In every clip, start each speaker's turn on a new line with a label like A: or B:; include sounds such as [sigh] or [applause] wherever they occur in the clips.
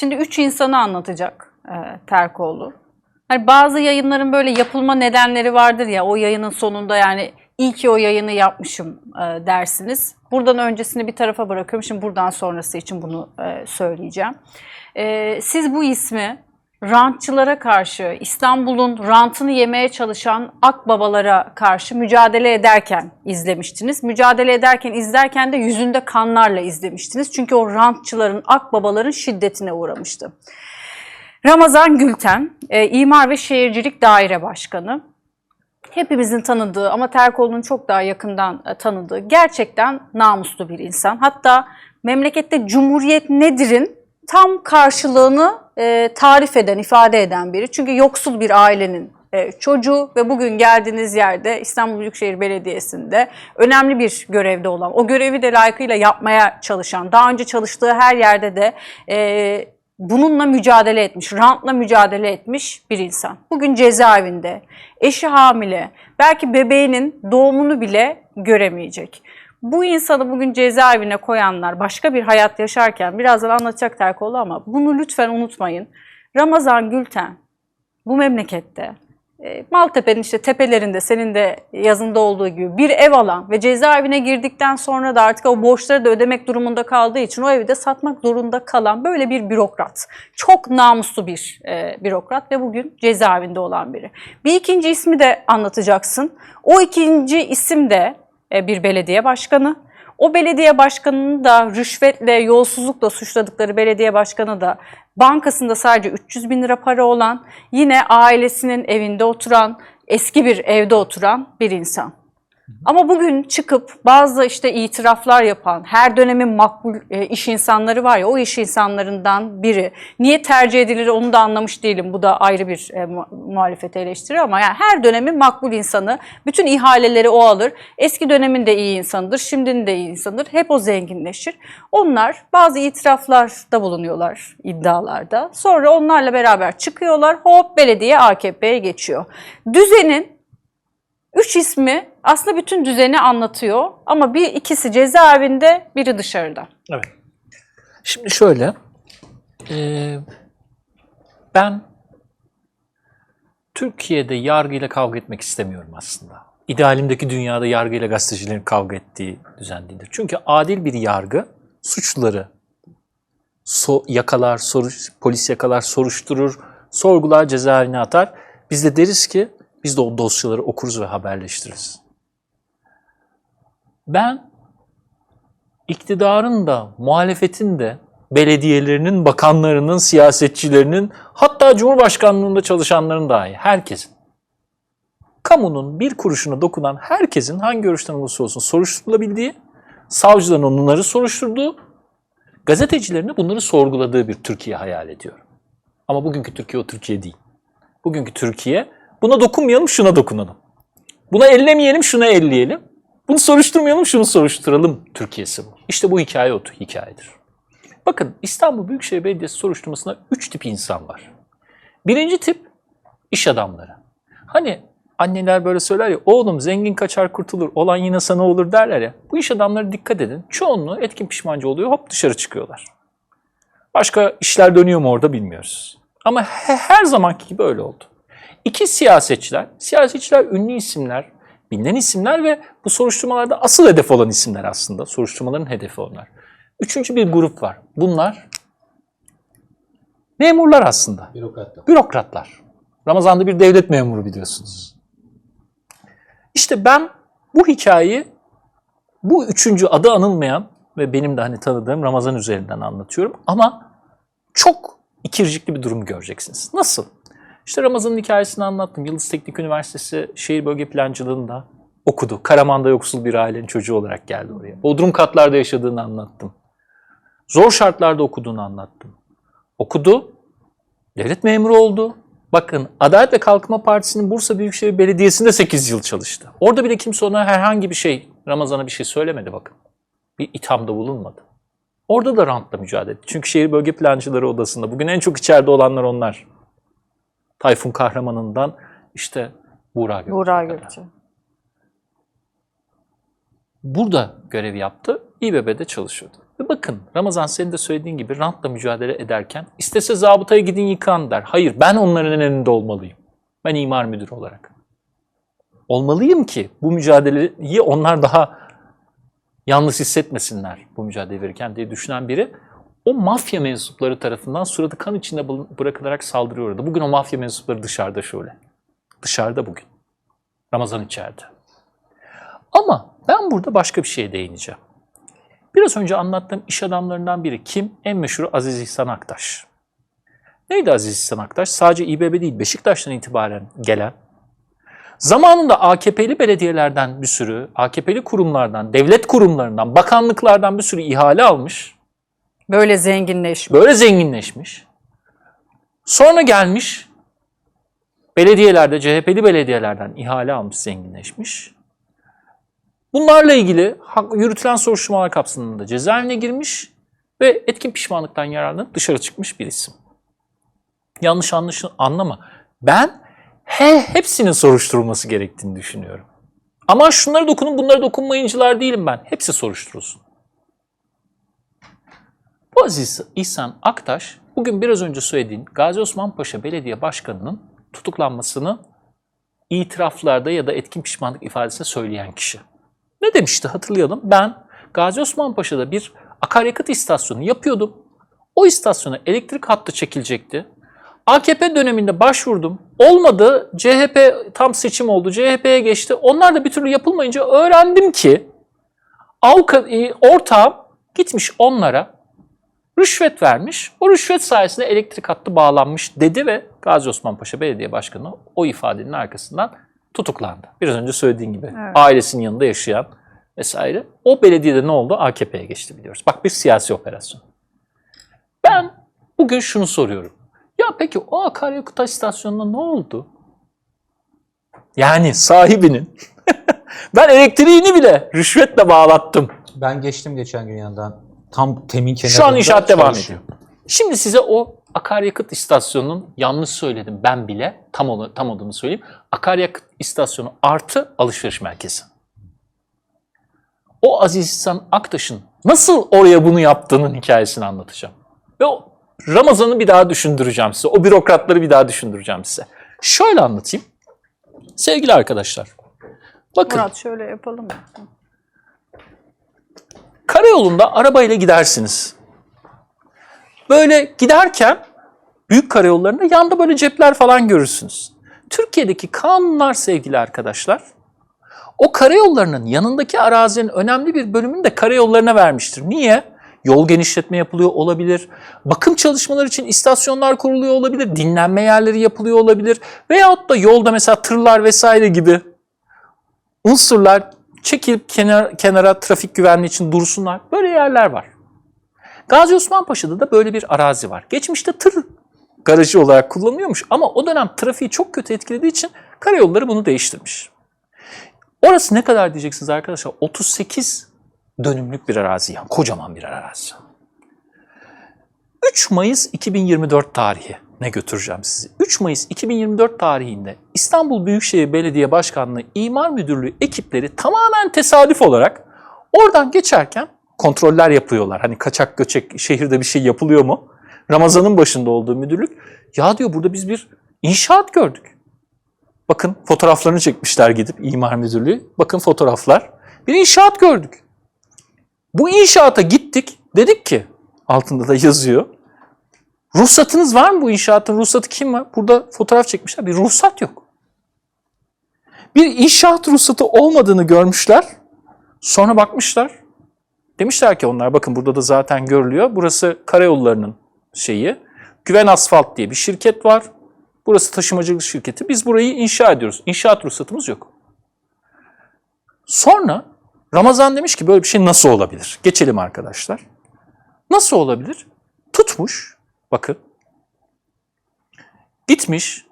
A: Şimdi üç insanı anlatacak e, Terkoğlu. Hani bazı yayınların böyle yapılma nedenleri vardır ya o yayının sonunda yani iyi ki o yayını yapmışım e, dersiniz. Buradan öncesini bir tarafa bırakıyorum. Şimdi buradan sonrası için bunu e, söyleyeceğim. E, siz bu ismi rantçılara karşı, İstanbul'un rantını yemeye çalışan akbabalara karşı mücadele ederken izlemiştiniz. Mücadele ederken izlerken de yüzünde kanlarla izlemiştiniz. Çünkü o rantçıların, akbabaların şiddetine uğramıştı. Ramazan Gülten, e, İmar ve Şehircilik Daire Başkanı. Hepimizin tanıdığı ama Terkoğlu'nun çok daha yakından e, tanıdığı gerçekten namuslu bir insan. Hatta memlekette Cumhuriyet nedir'in tam karşılığını e, tarif eden, ifade eden biri. Çünkü yoksul bir ailenin e, çocuğu ve bugün geldiğiniz yerde İstanbul Büyükşehir Belediyesi'nde önemli bir görevde olan, o görevi de layıkıyla yapmaya çalışan, daha önce çalıştığı her yerde de e, bununla mücadele etmiş, rantla mücadele etmiş bir insan. Bugün cezaevinde, eşi hamile, belki bebeğinin doğumunu bile göremeyecek. Bu insanı bugün cezaevine koyanlar başka bir hayat yaşarken birazdan anlatacak Terkoğlu ama bunu lütfen unutmayın. Ramazan Gülten bu memlekette e, Maltepe'nin işte tepelerinde senin de yazında olduğu gibi bir ev alan ve cezaevine girdikten sonra da artık o borçları da ödemek durumunda kaldığı için o evi de satmak zorunda kalan böyle bir bürokrat. Çok namuslu bir e, bürokrat ve bugün cezaevinde olan biri. Bir ikinci ismi de anlatacaksın. O ikinci isim de bir belediye başkanı. O belediye başkanını da rüşvetle, yolsuzlukla suçladıkları belediye başkanı da bankasında sadece 300 bin lira para olan, yine ailesinin evinde oturan, eski bir evde oturan bir insan. Ama bugün çıkıp bazı işte itiraflar yapan, her dönemin makbul e, iş insanları var ya, o iş insanlarından biri. Niye tercih edilir onu da anlamış değilim. Bu da ayrı bir e, mu- muhalefeti eleştiri ama yani her dönemin makbul insanı, bütün ihaleleri o alır. Eski dönemin de iyi insanıdır, şimdinin de iyi insanıdır. Hep o zenginleşir. Onlar bazı itiraflarda bulunuyorlar iddialarda. Sonra onlarla beraber çıkıyorlar. Hop belediye AKP'ye geçiyor. Düzenin Üç ismi aslında bütün düzeni anlatıyor ama bir ikisi cezaevinde, biri dışarıda.
B: Evet. Şimdi şöyle, e, ben Türkiye'de yargıyla kavga etmek istemiyorum aslında. İdealimdeki dünyada yargıyla gazetecilerin kavga ettiği düzen değildir. Çünkü adil bir yargı suçluları so- yakalar, soruş, polis yakalar, soruşturur, sorgular, cezaevine atar. Biz de deriz ki biz de o dosyaları okuruz ve haberleştiririz. Ben iktidarın da, muhalefetin de, belediyelerinin, bakanlarının, siyasetçilerinin, hatta Cumhurbaşkanlığında çalışanların dahi herkesin, kamunun bir kuruşuna dokunan herkesin hangi görüşten olursa olsun soruşturulabildiği, savcıların onları soruşturduğu, gazetecilerin de bunları sorguladığı bir Türkiye hayal ediyorum. Ama bugünkü Türkiye o Türkiye değil. Bugünkü Türkiye, buna dokunmayalım, şuna dokunalım. Buna ellemeyelim, şuna elleyelim. Bunu soruşturmayalım, şunu soruşturalım Türkiye'si bu. İşte bu hikaye o hikayedir. Bakın İstanbul Büyükşehir Belediyesi soruşturmasında üç tip insan var. Birinci tip iş adamları. Hani anneler böyle söyler ya, oğlum zengin kaçar kurtulur, olan yine sana olur derler ya. Bu iş adamları dikkat edin. Çoğunluğu etkin pişmancı oluyor, hop dışarı çıkıyorlar. Başka işler dönüyor mu orada bilmiyoruz. Ama he- her zamanki gibi öyle oldu. İki siyasetçiler, siyasetçiler ünlü isimler, bilinen isimler ve bu soruşturmalarda asıl hedef olan isimler aslında. Soruşturmaların hedefi onlar. Üçüncü bir grup var. Bunlar memurlar aslında.
C: Bürokratlar.
B: Bürokratlar. Ramazan'da bir devlet memuru biliyorsunuz. İşte ben bu hikayeyi bu üçüncü adı anılmayan ve benim de hani tanıdığım Ramazan üzerinden anlatıyorum ama çok ikircikli bir durum göreceksiniz. Nasıl? İşte Ramazan'ın hikayesini anlattım. Yıldız Teknik Üniversitesi Şehir Bölge Plancılığında okudu. Karaman'da yoksul bir ailenin çocuğu olarak geldi oraya. Bodrum katlarda yaşadığını anlattım. Zor şartlarda okuduğunu anlattım. Okudu, devlet memuru oldu. Bakın Adalet ve Kalkınma Partisi'nin Bursa Büyükşehir Belediyesi'nde 8 yıl çalıştı. Orada bile kimse ona herhangi bir şey, Ramazan'a bir şey söylemedi bakın. Bir ithamda bulunmadı. Orada da rantla mücadele etti. Çünkü Şehir Bölge Plancıları Odası'nda bugün en çok içeride olanlar onlar. Tayfun Kahraman'ından işte Buğra Gökçe'ye
A: Buğra. Gökçe.
B: Burada görev yaptı, İBB'de çalışıyordu. Ve bakın Ramazan senin de söylediğin gibi rantla mücadele ederken istese zabıtaya gidin yıkan der. Hayır ben onların elinde olmalıyım. Ben imar müdürü olarak. Olmalıyım ki bu mücadeleyi onlar daha yalnız hissetmesinler bu mücadele verirken diye düşünen biri o mafya mensupları tarafından suratı kan içinde bırakılarak saldırıyordu. Bugün o mafya mensupları dışarıda şöyle. Dışarıda bugün. Ramazan içeride. Ama ben burada başka bir şeye değineceğim. Biraz önce anlattığım iş adamlarından biri kim? En meşhuru Aziz İhsan Aktaş. Neydi Aziz İhsan Aktaş? Sadece İBB değil, Beşiktaş'tan itibaren gelen, zamanında AKP'li belediyelerden bir sürü, AKP'li kurumlardan, devlet kurumlarından, bakanlıklardan bir sürü ihale almış.
A: Böyle zenginleşmiş.
B: Böyle zenginleşmiş. Sonra gelmiş, belediyelerde, CHP'li belediyelerden ihale almış, zenginleşmiş. Bunlarla ilgili yürütülen soruşturmalar kapsamında cezaevine girmiş ve etkin pişmanlıktan yararlanıp dışarı çıkmış bir isim. Yanlış anlaşıl anlama. Ben he, hepsinin soruşturulması gerektiğini düşünüyorum. Ama şunlara dokunun, bunlara dokunmayıncılar değilim ben. Hepsi soruşturulsun. Aziz İhsan Aktaş, bugün biraz önce söylediğin Gazi Osman Paşa Belediye Başkanı'nın tutuklanmasını itiraflarda ya da etkin pişmanlık ifadesinde söyleyen kişi. Ne demişti hatırlayalım. Ben Gazi Osman Paşa'da bir akaryakıt istasyonu yapıyordum. O istasyona elektrik hattı çekilecekti. AKP döneminde başvurdum. Olmadı. CHP tam seçim oldu. CHP'ye geçti. Onlar da bir türlü yapılmayınca öğrendim ki avukat, e, ortağım gitmiş onlara rüşvet vermiş. O rüşvet sayesinde elektrik hattı bağlanmış dedi ve Gazi Osman Paşa Belediye Başkanı o ifadenin arkasından tutuklandı. Biraz önce söylediğin gibi
A: Evet.
B: ailesinin yanında yaşayan vesaire. O belediyede ne oldu? AKP'ye geçti biliyoruz. Bak bir siyasi operasyon. Ben bugün şunu soruyorum. Ya peki o akaryakıt istasyonuna ne oldu? Yani sahibinin [laughs] ben elektriğini bile rüşvetle bağlattım.
C: Ben geçtim geçen gün yanından. Tam temin kenarında
B: Şu an inşaat devam
C: çalışıyor.
B: ediyor. Şimdi size o akaryakıt istasyonunun yanlış söyledim ben bile tam onu tam adını söyleyeyim. Akaryakıt istasyonu artı alışveriş merkezi. O Aziz İhsan Aktaş'ın nasıl oraya bunu yaptığının hikayesini anlatacağım. Ve o Ramazan'ı bir daha düşündüreceğim size. O bürokratları bir daha düşündüreceğim size. Şöyle anlatayım. Sevgili arkadaşlar. Bakın
A: Murat şöyle yapalım mı?
B: Karayolunda arabayla gidersiniz. Böyle giderken büyük karayollarında yanda böyle cepler falan görürsünüz. Türkiye'deki kanunlar sevgili arkadaşlar, o karayollarının yanındaki arazinin önemli bir bölümünü de karayollarına vermiştir. Niye? Yol genişletme yapılıyor olabilir, bakım çalışmaları için istasyonlar kuruluyor olabilir, dinlenme yerleri yapılıyor olabilir veyahut da yolda mesela tırlar vesaire gibi unsurlar çekilip kenar, kenara trafik güvenliği için dursunlar. Böyle yerler var. Gazi Osman Paşa'da da böyle bir arazi var. Geçmişte tır garajı olarak kullanılıyormuş ama o dönem trafiği çok kötü etkilediği için karayolları bunu değiştirmiş. Orası ne kadar diyeceksiniz arkadaşlar? 38 dönümlük bir arazi yani kocaman bir arazi. 3 Mayıs 2024 tarihi ne götüreceğim sizi. 3 Mayıs 2024 tarihinde İstanbul Büyükşehir Belediye Başkanlığı İmar Müdürlüğü ekipleri tamamen tesadüf olarak oradan geçerken kontroller yapıyorlar. Hani kaçak göçek şehirde bir şey yapılıyor mu? Ramazan'ın başında olduğu müdürlük. Ya diyor burada biz bir inşaat gördük. Bakın fotoğraflarını çekmişler gidip İmar Müdürlüğü. Bakın fotoğraflar. Bir inşaat gördük. Bu inşaata gittik. Dedik ki altında da yazıyor. Ruhsatınız var mı bu inşaatın? Ruhsatı kim var? Burada fotoğraf çekmişler. Bir ruhsat yok. Bir inşaat ruhsatı olmadığını görmüşler. Sonra bakmışlar. Demişler ki onlar bakın burada da zaten görülüyor. Burası karayollarının şeyi. Güven Asfalt diye bir şirket var. Burası taşımacılık şirketi. Biz burayı inşa ediyoruz. İnşaat ruhsatımız yok. Sonra Ramazan demiş ki böyle bir şey nasıl olabilir? Geçelim arkadaşlar. Nasıl olabilir? Tutmuş, bakın. Gitmiş.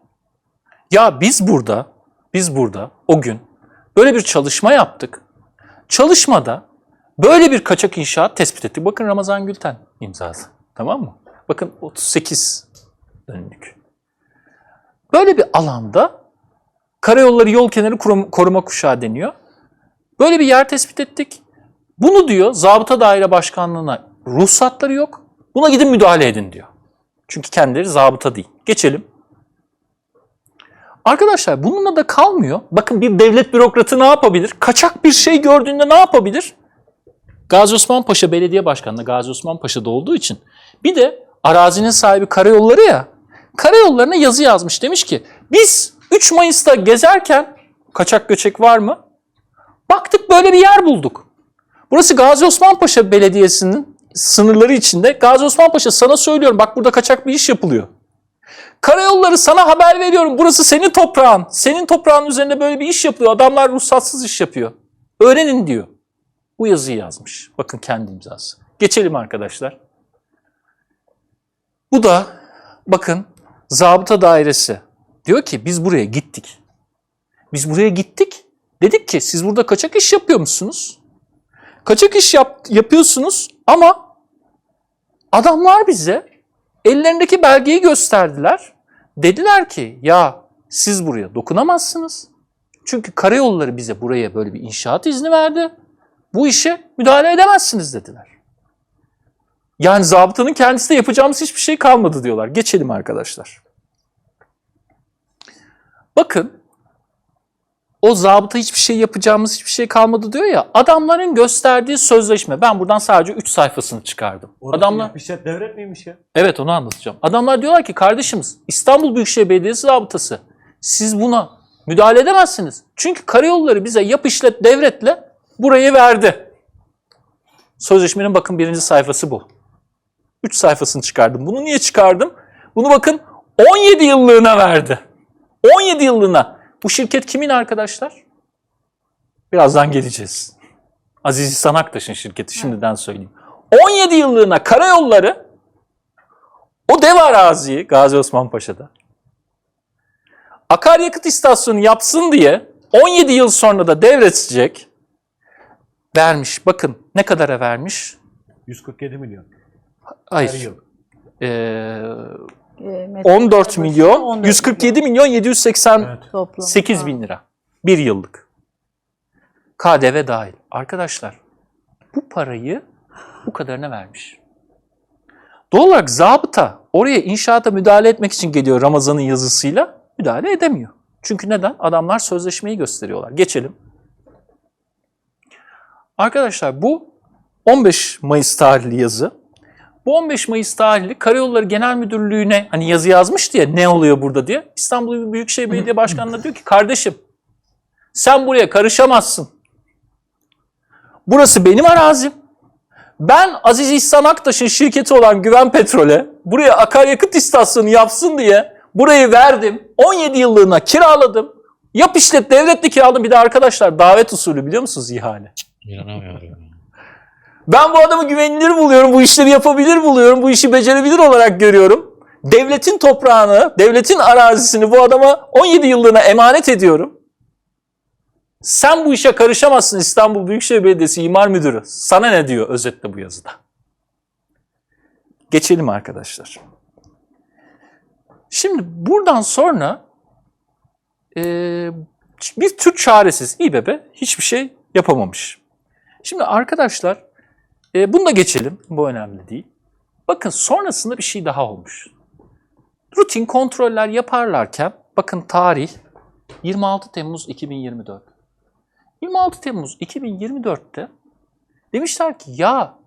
B: Ya biz burada, biz burada o gün böyle bir çalışma yaptık. Çalışmada böyle bir kaçak inşaat tespit ettik. Bakın Ramazan Gülten imzası. Tamam mı? Bakın 38 dönümlük. Böyle bir alanda karayolları yol kenarı korum- koruma kuşağı deniyor. Böyle bir yer tespit ettik. Bunu diyor zabıta daire başkanlığına ruhsatları yok. Buna gidin müdahale edin diyor. Çünkü kendileri zabıta değil. Geçelim. Arkadaşlar bununla da kalmıyor. Bakın bir devlet bürokratı ne yapabilir? Kaçak bir şey gördüğünde ne yapabilir? Gazi Osman Paşa Belediye Başkanı da Gazi Osman Paşa'da olduğu için bir de arazinin sahibi karayolları ya karayollarına yazı yazmış. Demiş ki biz 3 Mayıs'ta gezerken kaçak göçek var mı? Baktık böyle bir yer bulduk. Burası Gazi Osman Paşa Belediyesi'nin sınırları içinde. Gazi Osman Paşa sana söylüyorum bak burada kaçak bir iş yapılıyor. Karayolları sana haber veriyorum. Burası senin toprağın. Senin toprağın üzerinde böyle bir iş yapılıyor. Adamlar ruhsatsız iş yapıyor. Öğrenin diyor. Bu yazıyı yazmış. Bakın kendi imzası. Geçelim arkadaşlar. Bu da bakın zabıta dairesi. Diyor ki biz buraya gittik. Biz buraya gittik. Dedik ki siz burada kaçak iş yapıyor musunuz? Kaçak iş yap, yapıyorsunuz ama adamlar bize ellerindeki belgeyi gösterdiler. Dediler ki ya siz buraya dokunamazsınız. Çünkü karayolları bize buraya böyle bir inşaat izni verdi. Bu işe müdahale edemezsiniz dediler. Yani zabıtanın kendisi de yapacağımız hiçbir şey kalmadı diyorlar. Geçelim arkadaşlar. Bakın o zabıta hiçbir şey yapacağımız hiçbir şey kalmadı diyor ya. Adamların gösterdiği sözleşme. Ben buradan sadece 3 sayfasını çıkardım. Adamlar
D: İşlet devlet miymiş ya?
B: Evet onu anlatacağım. Adamlar diyorlar ki kardeşimiz İstanbul Büyükşehir Belediyesi zabıtası siz buna müdahale edemezsiniz. Çünkü karayolları bize yap işlet devretle burayı verdi. Sözleşmenin bakın birinci sayfası bu. Üç sayfasını çıkardım. Bunu niye çıkardım? Bunu bakın 17 yıllığına verdi. 17 yıllığına. Bu şirket kimin arkadaşlar? Birazdan geleceğiz. Aziz İhsan Aktaş'ın şirketi şimdiden söyleyeyim. 17 yıllığına karayolları o dev araziyi Gazi Osman Paşa'da akaryakıt istasyonu yapsın diye 17 yıl sonra da devredecek vermiş. Bakın ne kadara vermiş?
D: 147 milyon. Her
B: Hayır.
D: yıl.
B: Ee, 14
A: başına
B: milyon
A: 14
B: 147 milyon 788
D: Evet.
B: bin lira. Bir yıllık. KDV dahil. Arkadaşlar bu parayı bu kadarına vermiş. Doğal olarak zabıta oraya inşaata müdahale etmek için geliyor Ramazan'ın yazısıyla müdahale edemiyor. Çünkü neden? Adamlar sözleşmeyi gösteriyorlar. Geçelim. Arkadaşlar bu 15 Mayıs tarihli yazı. Bu 15 Mayıs tarihli Karayolları Genel Müdürlüğü'ne hani yazı yazmıştı ya ne oluyor burada diye. İstanbul Büyükşehir Belediye Başkanı'na diyor ki kardeşim sen buraya karışamazsın. Burası benim arazim. Ben Aziz İhsan Aktaş'ın şirketi olan Güven Petrol'e buraya akaryakıt istasyonu yapsın diye burayı verdim. 17 yıllığına kiraladım. Yap işlet devletli kiraladım. Bir de arkadaşlar davet usulü biliyor musunuz ihale?
C: İnanamıyorum.
B: Ben bu adamı güvenilir buluyorum, bu işleri yapabilir buluyorum, bu işi becerebilir olarak görüyorum. Devletin toprağını, devletin arazisini bu adama 17 yıllığına emanet ediyorum. Sen bu işe karışamazsın İstanbul Büyükşehir Belediyesi İmar Müdürü. Sana ne diyor özetle bu yazıda? Geçelim arkadaşlar. Şimdi buradan sonra eee, bir tür çaresiz İBB hiçbir şey yapamamış. Şimdi arkadaşlar e, bunu da geçelim. Bu önemli değil. Bakın sonrasında bir şey daha olmuş. Rutin kontroller yaparlarken bakın tarih 26 Temmuz 2024. 26 Temmuz 2024'te demişler ki ya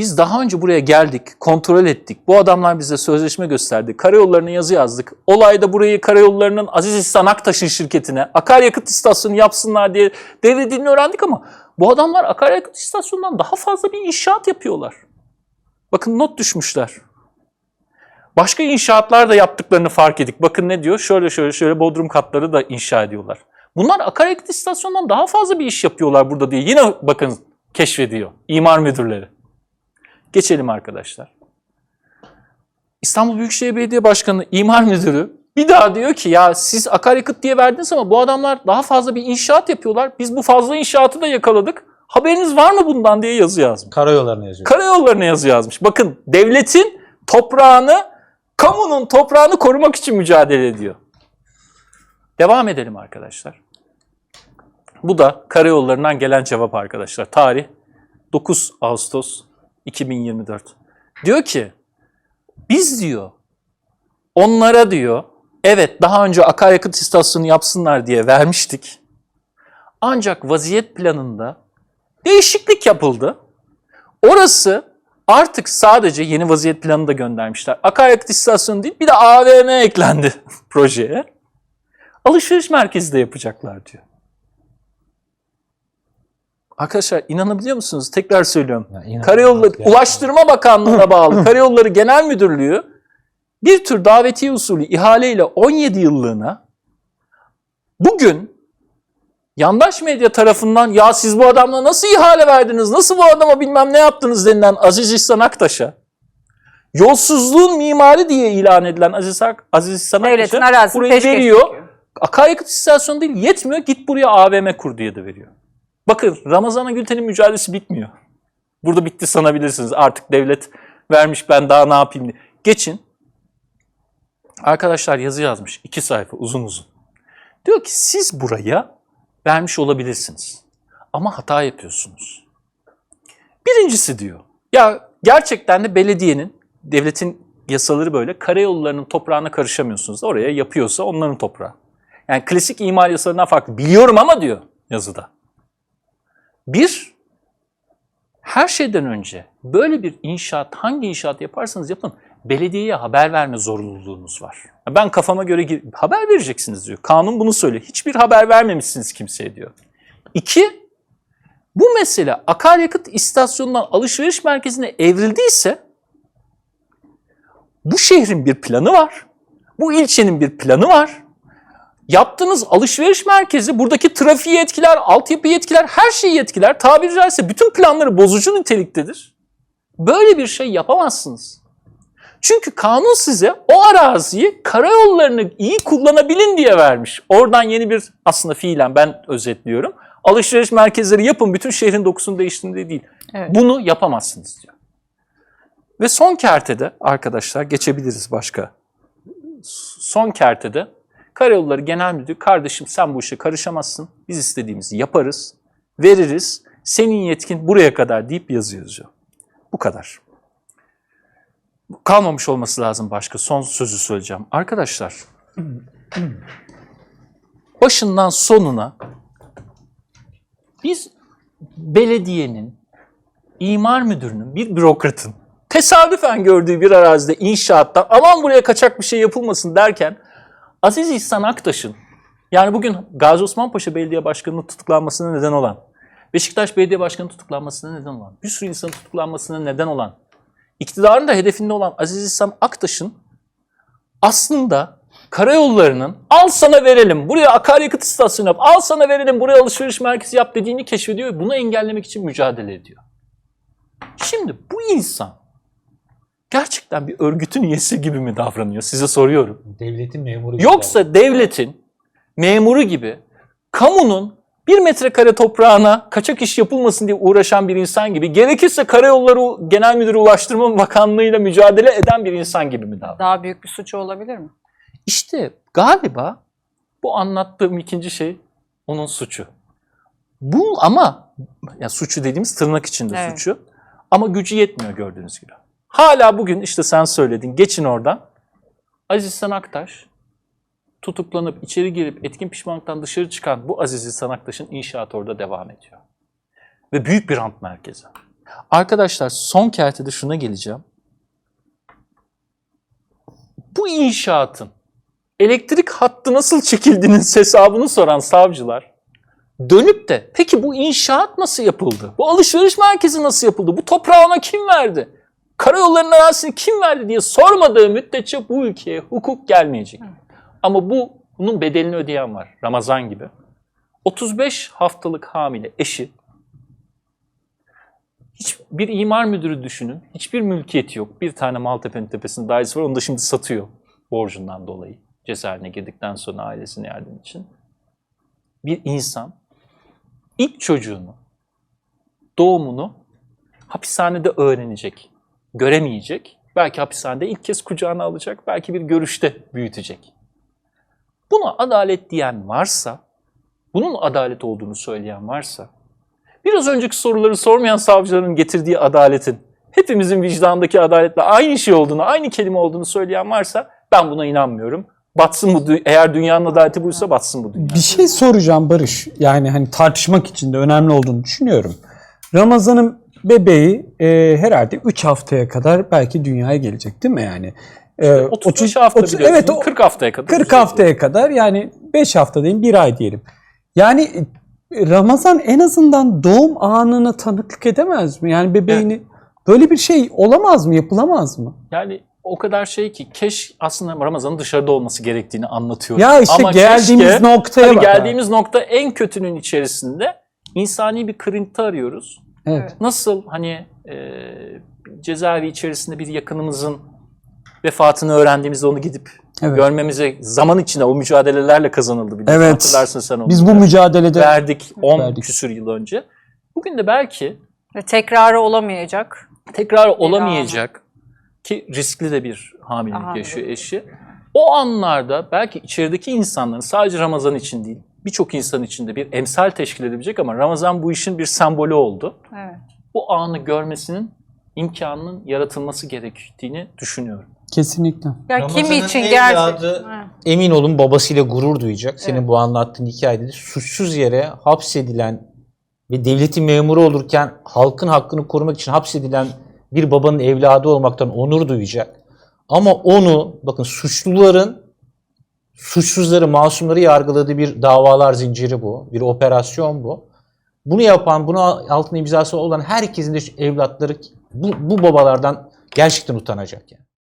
B: biz daha önce buraya geldik, kontrol ettik. Bu adamlar bize sözleşme gösterdi. Karayollarına yazı yazdık. Olayda burayı karayollarının Aziz İhsan Aktaş'ın şirketine akaryakıt istasyonu yapsınlar diye devredildiğini öğrendik ama bu adamlar akaryakıt istasyonundan daha fazla bir inşaat yapıyorlar. Bakın not düşmüşler. Başka inşaatlar da yaptıklarını fark ettik. Bakın ne diyor? Şöyle şöyle şöyle bodrum katları da inşa ediyorlar. Bunlar akaryakıt istasyonundan daha fazla bir iş yapıyorlar burada diye yine bakın keşfediyor imar müdürleri. Geçelim arkadaşlar. İstanbul Büyükşehir Belediye Başkanı imar müdürü bir daha diyor ki ya siz akaryakıt diye verdiniz ama bu adamlar daha fazla bir inşaat yapıyorlar. Biz bu fazla inşaatı da yakaladık. Haberiniz var mı bundan diye yazı yazmış.
C: Karayollarına yazıyor.
B: Karayollarına yazı yazmış. Bakın devletin toprağını, kamunun toprağını korumak için mücadele ediyor. Devam edelim arkadaşlar. Bu da karayollarından gelen cevap arkadaşlar. Tarih 9 Ağustos 2024. Diyor ki biz diyor onlara diyor evet daha önce akaryakıt istasyonu yapsınlar diye vermiştik. Ancak vaziyet planında değişiklik yapıldı. Orası artık sadece yeni vaziyet planı da göndermişler. Akaryakıt istasyonu değil bir de AVM eklendi [laughs] projeye. Alışveriş merkezi de yapacaklar diyor. Arkadaşlar inanabiliyor musunuz? Tekrar söylüyorum.
C: Ya
B: Karayolları
C: Ya.
B: Ulaştırma Bakanlığı'na [laughs] bağlı Karayolları Genel Müdürlüğü bir tür davetiye usulü ihaleyle 17 yıllığına bugün yandaş medya tarafından ya siz bu adamla nasıl ihale verdiniz, nasıl bu adama bilmem ne yaptınız denilen Aziz İhsan Aktaş'a yolsuzluğun mimari diye ilan edilen Aziz, Ak Aziz İhsan Aktaş'a burayı veriyor. Akaryakıt istasyonu değil yetmiyor git buraya AVM kur diye de veriyor. Bakın Ramazan Gülten'in mücadelesi bitmiyor. Burada bitti sanabilirsiniz. Artık devlet vermiş ben daha ne yapayım diye. Geçin. Arkadaşlar yazı yazmış. iki sayfa uzun uzun. Diyor ki siz buraya vermiş olabilirsiniz. Ama hata yapıyorsunuz. Birincisi diyor. Ya gerçekten de belediyenin, devletin yasaları böyle. Karayollarının toprağına karışamıyorsunuz. Oraya yapıyorsa onların toprağı. Yani klasik imar yasalarından farklı. Biliyorum ama diyor yazıda. Bir, her şeyden önce böyle bir inşaat, hangi inşaat yaparsanız yapın, belediyeye haber verme zorunluluğunuz var. Ben kafama göre haber vereceksiniz diyor. Kanun bunu söylüyor. Hiçbir haber vermemişsiniz kimseye diyor. İki, bu mesele akaryakıt istasyonundan alışveriş merkezine evrildiyse bu şehrin bir planı var. Bu ilçenin bir planı var. Yaptığınız alışveriş merkezi buradaki trafiği etkiler, altyapıyı etkiler, her şeyi etkiler. Tabiri caizse bütün planları bozucu niteliktedir. Böyle bir şey yapamazsınız. Çünkü kanun size o araziyi karayollarını iyi kullanabilin diye vermiş. Oradan yeni bir aslında fiilen ben özetliyorum. Alışveriş merkezleri yapın bütün şehrin dokusunu değiştirdiğinde değil.
A: Evet.
B: Bunu yapamazsınız diyor. Ve son kertede arkadaşlar geçebiliriz başka. Son kertede Karayolları Genel Müdürü kardeşim sen bu işe karışamazsın. Biz istediğimizi yaparız, veririz. Senin yetkin buraya kadar deyip yazıyor yazıyor. Bu kadar. Kalmamış olması lazım başka. Son sözü söyleyeceğim. Arkadaşlar başından sonuna biz belediyenin, imar müdürünün, bir bürokratın tesadüfen gördüğü bir arazide inşaattan aman buraya kaçak bir şey yapılmasın derken Aziz İhsan Aktaş'ın yani bugün Gazi Osman Paşa Belediye Başkanı'nın tutuklanmasına neden olan, Beşiktaş Belediye Başkanı tutuklanmasına neden olan, bir sürü insanın tutuklanmasına neden olan, iktidarın da hedefinde olan Aziz İhsan Aktaş'ın aslında karayollarının al sana verelim, buraya akaryakıt istasyonu yap, al sana verelim, buraya alışveriş merkezi yap dediğini keşfediyor ve bunu engellemek için mücadele ediyor. Şimdi bu insan gerçekten bir örgütün üyesi gibi mi davranıyor? Size soruyorum.
C: Devletin memuru. gibi
B: Yoksa devletin memuru gibi kamunun bir metrekare toprağına kaçak iş yapılmasın diye uğraşan bir insan gibi, gerekirse Karayolları Genel Müdürü Ulaştırma Bakanlığı'yla mücadele eden bir insan gibi mi davranıyor?
A: Daha büyük bir suçu olabilir mi?
B: İşte galiba bu anlattığım ikinci şey onun suçu. Bu ama ya suçu dediğimiz tırnak içinde
A: Evet.
B: suçu ama gücü yetmiyor gördüğünüz gibi. Hala bugün işte sen söyledin geçin oradan. Aziz İhsan Aktaş tutuklanıp içeri girip etkin pişmanlıktan dışarı çıkan bu Aziz İhsan Aktaş'ın inşaatı orada devam ediyor. Ve büyük bir rant merkezi. Arkadaşlar son kertede şuna geleceğim. Bu inşaatın elektrik hattı nasıl çekildiğinin hesabını soran savcılar dönüp de peki bu inşaat nasıl yapıldı? Bu alışveriş merkezi nasıl yapıldı? Bu toprağı ona kim verdi? Karayollarının arazisini kim verdi diye sormadığı müddetçe bu ülkeye hukuk gelmeyecek. Ama bu bunun bedelini ödeyen var. Ramazan gibi. 35 haftalık hamile eşi hiçbir imar müdürü düşünün. Hiçbir mülkiyeti yok. Bir tane Maltepe'nin tepesinde dairesi var. Onu da şimdi satıyor borcundan dolayı. Cezaevine girdikten sonra ailesine yardım için. Bir insan ilk çocuğunu, doğumunu hapishanede öğrenecek, göremeyecek. Belki hapishanede ilk kez kucağına alacak, belki bir görüşte büyütecek. Buna adalet diyen varsa, bunun adalet olduğunu söyleyen varsa, biraz önceki soruları sormayan savcıların getirdiği adaletin hepimizin vicdanındaki adaletle aynı şey olduğunu, aynı kelime olduğunu söyleyen varsa ben buna inanmıyorum. Batsın bu eğer dünyanın adaleti buysa batsın bu dünya.
E: Bir şey soracağım Barış. Yani hani tartışmak için de önemli olduğunu düşünüyorum. Ramazan'ın bebeği e, herhalde 3 haftaya kadar belki dünyaya gelecek değil mi yani? E,
B: 35
E: otuz-
B: hafta
E: otuz-
B: biliyorsun.
E: Evet o
B: 40 haftaya kadar.
E: 40 haftaya kadar yani 5 hafta diyeyim 1 ay diyelim. Yani e, Ramazan en azından doğum anına tanıklık edemez mi? Yani bebeğini böyle bir şey olamaz mı? Yapılamaz mı?
B: Yani o kadar şey ki keş aslında Ramazan'ın dışarıda olması gerektiğini anlatıyor.
E: Ya işte
B: Ama
E: geldiğimiz
B: keşke-
E: noktaya
B: Tabii
E: bak.
B: geldiğimiz nokta en kötünün içerisinde insani bir kırıntı arıyoruz.
E: Evet.
B: Nasıl hani e, cezaevi içerisinde bir yakınımızın vefatını öğrendiğimizde onu gidip
E: Evet.
B: görmemize zaman içinde o mücadelelerle kazanıldı biliyorsun.
E: Evet.
B: Hatırlarsın sen onu.
E: Biz bu mücadelede
B: verdik 10
E: Verdik.
B: küsür yıl önce. Bugün de belki
A: Ve tekrarı olamayacak.
B: tekrar olamayacak ki riskli de bir hamilelik
A: Aha.
B: yaşıyor eşi. O anlarda belki içerideki insanların sadece Ramazan için değil birçok insan için de bir emsal teşkil edebilecek ama Ramazan bu işin bir sembolü oldu.
A: Evet.
B: Bu anı görmesinin imkanının yaratılması gerektiğini düşünüyorum.
E: kesinlikle.
A: Ya
C: Ramazan'ın
A: kimi için
C: evladı-
A: gerçekten...
C: Emin olun babasıyla gurur duyacak. Senin
A: Evet.
C: bu anlattığın hikayede de suçsuz yere hapsedilen ve devletin memuru olurken halkın hakkını korumak için hapsedilen bir babanın evladı olmaktan onur duyacak. Ama onu bakın suçluların suçsuzları, masumları yargıladığı bir davalar zinciri bu. Bir operasyon bu. Bunu yapan, bunu altına imzası olan herkesin de evlatları bu, bu babalardan gerçekten utanacak yani.